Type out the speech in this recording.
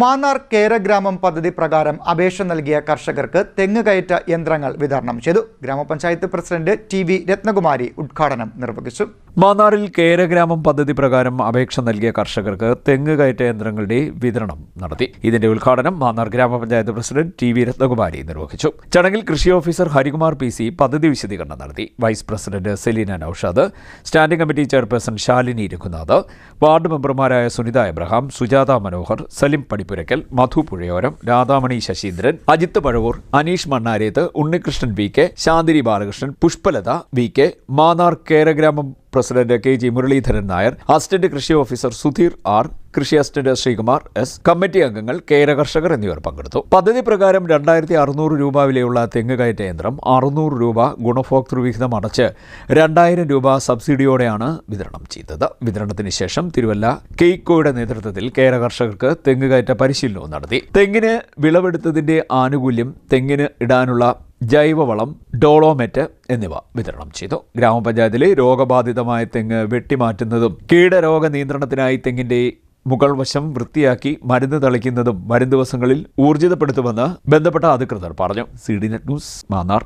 മാന്നാർ കേരഗ്രാമം പദ്ധതി പ്രകാരം അപേക്ഷ നൽകിയ കർഷകർക്ക് തെങ്ങ് കയറ്റ യന്ത്രങ്ങൾ വിതരണം ചെയ്തു. ഗ്രാമപഞ്ചായത്ത് പ്രസിഡന്റ് ടി വി രത്നകുമാരി ഉദ്ഘാടനം നിർവഹിച്ചു. മാന്നാറിൽ കേരഗ്രാമം പദ്ധതി പ്രകാരം അപേക്ഷ നൽകിയ കർഷകർക്ക് തെങ്ങ് കയറ്റ യന്ത്രങ്ങളുടെ വിതരണം നടത്തി. ഇതിന്റെ ഉദ്ഘാടനം മാന്നാർ ഗ്രാമപഞ്ചായത്ത് പ്രസിഡന്റ് ടി വി രത്നകുമാരി നിർവഹിച്ചു. ചടങ്ങിൽ കൃഷി ഓഫീസർ ഹരികുമാർ പി സി പദ്ധതി വിശദീകരണം നടത്തി. Vice president Seleena Noushad standing committee chairperson Shalini Raghunath ward മെമ്പർമാരായ Sunitha Abraham Sujatha Manohar Salim Padippurackal Madhu Puzhayoram Radhamani Sasheendran Ajith Pazhavoor Aneesh Mannareth Unnikrishnan V K Shanthiri Balakrishnan Pushpalatha V K Mannar കേരഗ്രാമം president K G Muraleedharan Nair assistant കൃഷി officer Sudheer R കൃഷി assistant Sreekumar S committee അംഗങ്ങൾ കേര കർഷകർ എന്നിവർ പങ്കെടുത്തു. പദ്ധതി പ്രകാരം രണ്ടായിരത്തി അറുന്നൂറ് രൂപ വിലയുള്ള തെങ്ങ് കയറ്റ യന്ത്രം അറുന്നൂറ് രൂപ ഗുണഭോക്തൃ വിഹിതം അടച്ച് രണ്ടായിരം രൂപ സബ്സിഡിയോടെയാണ് വിതരണം ചെയ്തത്. വിതരണത്തിന് ശേഷം തിരുവല്ല കെയ്ക്കോയുടെ നേതൃത്വത്തിൽ കേര കർഷകർക്ക് തെങ്ങ് കയറ്റ പരിശീലനവും നടത്തി. തെങ്ങിന് വിളവെടുത്തതിന്റെ ആനുകൂല്യം തെങ്ങിന് ഇടാനുള്ള ജൈവവളം ഡോളോമെറ്റ് എന്നിവ വിതരണം ചെയ്തു. ഗ്രാമപഞ്ചായത്തിലെ രോഗബാധിതമായ തെങ്ങ് വെട്ടിമാറ്റുന്നതും കീടരോഗ നിയന്ത്രണത്തിനായി തെങ്ങിന്റെ മുകൾ വശം വൃത്തിയാക്കി മരുന്ന് തളിക്കുന്നതും വരും ദിവസങ്ങളിൽ ഊർജിതപ്പെടുത്തുമെന്ന് ബന്ധപ്പെട്ട അധികൃതർ പറഞ്ഞു. C D net news Mannar.